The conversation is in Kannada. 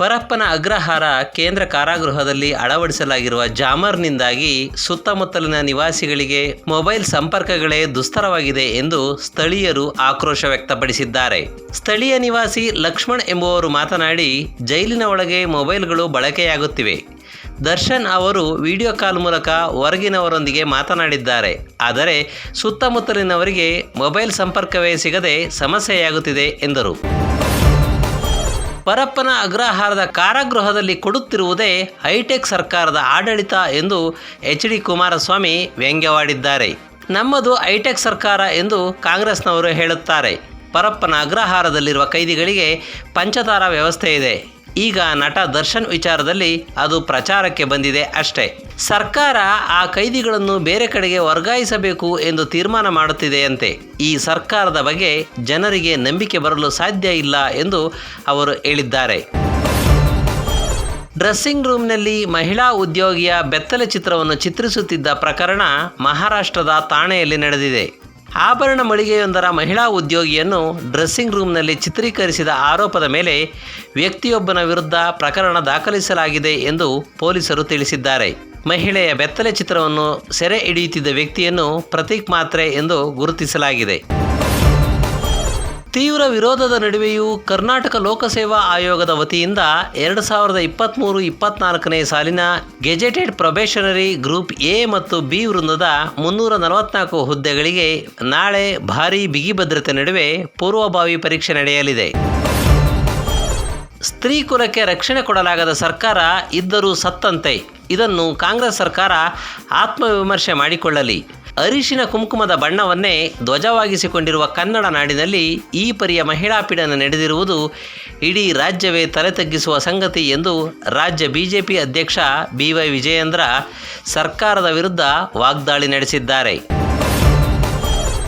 ಪರಪ್ಪನ ಅಗ್ರಹಾರ ಕೇಂದ್ರ ಕಾರಾಗೃಹದಲ್ಲಿ ಅಳವಡಿಸಲಾಗಿರುವ ಜಾಮರ್ನಿಂದಾಗಿ ಸುತ್ತಮುತ್ತಲಿನ ನಿವಾಸಿಗಳಿಗೆ ಮೊಬೈಲ್ ಸಂಪರ್ಕಗಳೇ ದುಸ್ತರವಾಗಿದೆ ಎಂದು ಸ್ಥಳೀಯರು ಆಕ್ರೋಶ ವ್ಯಕ್ತಪಡಿಸಿದ್ದಾರೆ. ಸ್ಥಳೀಯ ನಿವಾಸಿ ಲಕ್ಷ್ಮಣ್ ಎಂಬುವರು ಮಾತನಾಡಿ, ಜೈಲಿನ ಒಳಗೆ ಮೊಬೈಲ್ಗಳು ಬಳಕೆಯಾಗುತ್ತಿವೆ. ದರ್ಶನ್ ಅವರು ವಿಡಿಯೋ ಕಾಲ್ ಮೂಲಕ ಹೊರಗಿನವರೊಂದಿಗೆ ಮಾತನಾಡಿದ್ದಾರೆ. ಆದರೆ, ಸುತ್ತಮುತ್ತಲಿನವರಿಗೆ ಮೊಬೈಲ್ ಸಂಪರ್ಕವೇ ಸಿಗದೆ ಸಮಸ್ಯೆಯಾಗುತ್ತಿದೆ ಎಂದರು. ಪರಪ್ಪನ ಅಗ್ರಹಾರದ ಕಾರಾಗೃಹದಲ್ಲಿ ಕೊಡುತ್ತಿರುವುದೇ ಹೈಟೆಕ್ ಸರ್ಕಾರದ ಆಡಳಿತ ಎಂದು ಎಚ್ ಡಿ ಕುಮಾರಸ್ವಾಮಿ ವ್ಯಂಗ್ಯವಾಡಿದ್ದಾರೆ. ನಮ್ಮದು ಹೈಟೆಕ್ ಸರ್ಕಾರ ಎಂದು ಕಾಂಗ್ರೆಸ್ನವರು ಹೇಳುತ್ತಾರೆ. ಪರಪ್ಪನ ಅಗ್ರಹಾರದಲ್ಲಿರುವ ಕೈದಿಗಳಿಗೆ ಪಂಚತಾರ ವ್ಯವಸ್ಥೆ ಇದೆ. ಈಗ ನಟ ದರ್ಶನ್ ವಿಚಾರದಲ್ಲಿ ಅದು ಪ್ರಚಾರಕ್ಕೆ ಬಂದಿದೆ ಅಷ್ಟೇ. ಸರ್ಕಾರ ಆ ಕೈದಿಗಳನ್ನು ಬೇರೆ ಕಡೆಗೆ ವರ್ಗಾಯಿಸಬೇಕು ಎಂದು ತೀರ್ಮಾನ ಮಾಡುತ್ತಿದೆಯಂತೆ. ಈ ಸರ್ಕಾರದ ಬಗ್ಗೆ ಜನರಿಗೆ ನಂಬಿಕೆ ಬರಲು ಸಾಧ್ಯ ಇಲ್ಲ ಎಂದು ಅವರು ಹೇಳಿದ್ದಾರೆ. ಡ್ರೆಸ್ಸಿಂಗ್ ರೂಮ್ನಲ್ಲಿ ಮಹಿಳಾ ಉದ್ಯೋಗಿಯ ಬೆತ್ತಲೆ ಚಿತ್ರವನ್ನು ಚಿತ್ರಿಸುತ್ತಿದ್ದ ಪ್ರಕರಣ ಮಹಾರಾಷ್ಟ್ರದ ಠಾಣೆಯಲ್ಲಿ ನಡೆದಿದೆ. ಆಭರಣ ಮಳಿಗೆಯೊಂದರ ಮಹಿಳಾ ಉದ್ಯೋಗಿಯನ್ನು ಡ್ರೆಸ್ಸಿಂಗ್ ರೂಮ್ನಲ್ಲಿ ಚಿತ್ರೀಕರಿಸಿದ ಆರೋಪದ ಮೇಲೆ ವ್ಯಕ್ತಿಯೊಬ್ಬನ ವಿರುದ್ಧ ಪ್ರಕರಣ ದಾಖಲಿಸಲಾಗಿದೆ ಎಂದು ಪೊಲೀಸರು ತಿಳಿಸಿದ್ದಾರೆ. ಮಹಿಳೆಯ ಬೆತ್ತಲೆ ಚಿತ್ರವನ್ನು ಸೆರೆ ಹಿಡಿಯುತ್ತಿದ್ದ ವ್ಯಕ್ತಿಯನ್ನು ಪ್ರತೀಕ್ ಮಾತ್ರೆ ಎಂದು ಗುರುತಿಸಲಾಗಿದೆ. ತೀವ್ರ ವಿರೋಧದ ನಡುವೆಯೂ ಕರ್ನಾಟಕ ಲೋಕಸೇವಾ ಆಯೋಗದ ವತಿಯಿಂದ ಎರಡು ಸಾವಿರದ ಇಪ್ಪತ್ತ್ಮೂರು ಇಪ್ಪತ್ನಾಲ್ಕನೇ ಸಾಲಿನ ಗೆಜೆಟೆಡ್ ಪ್ರೊಬೇಷನರಿ ಗ್ರೂಪ್ ಎ ಮತ್ತು ಬಿ ವೃಂದದ ಮುನ್ನೂರ ನಲವತ್ನಾಲ್ಕು ಹುದ್ದೆಗಳಿಗೆ ನಾಳೆ ಭಾರೀ ಬಿಗಿ ಭದ್ರತೆ ನಡುವೆ ಪೂರ್ವಭಾವಿ ಪರೀಕ್ಷೆ ನಡೆಯಲಿದೆ. ಸ್ತ್ರೀ ಕುಲಕ್ಕೆ ರಕ್ಷಣೆ ಕೊಡಲಾಗದ ಸರ್ಕಾರ ಇದ್ದರೂ ಸತ್ತಂತೆ. ಇದನ್ನು ಕಾಂಗ್ರೆಸ್ ಸರ್ಕಾರ ಆತ್ಮವಿಮರ್ಶೆ ಮಾಡಿಕೊಳ್ಳಲಿ. ಅರಿಶಿನ ಕುಂಕುಮದ ಬಣ್ಣವನ್ನೇ ಧ್ವಜವಾಗಿಸಿಕೊಂಡಿರುವ ಕನ್ನಡ ನಾಡಿನಲ್ಲಿ ಈ ಪರಿಯ ಮಹಿಳಾ ಪೀಡನ ನಡೆದಿರುವುದು ಇಡೀ ರಾಜ್ಯವೇ ತಲೆ ತಗ್ಗಿಸುವ ಸಂಗತಿ ಎಂದು ರಾಜ್ಯ ಬಿಜೆಪಿ ಅಧ್ಯಕ್ಷ ಬಿ ವೈ ವಿಜಯೇಂದ್ರ ಸರ್ಕಾರದ ವಿರುದ್ಧ ವಾಗ್ದಾಳಿ ನಡೆಸಿದ್ದಾರೆ.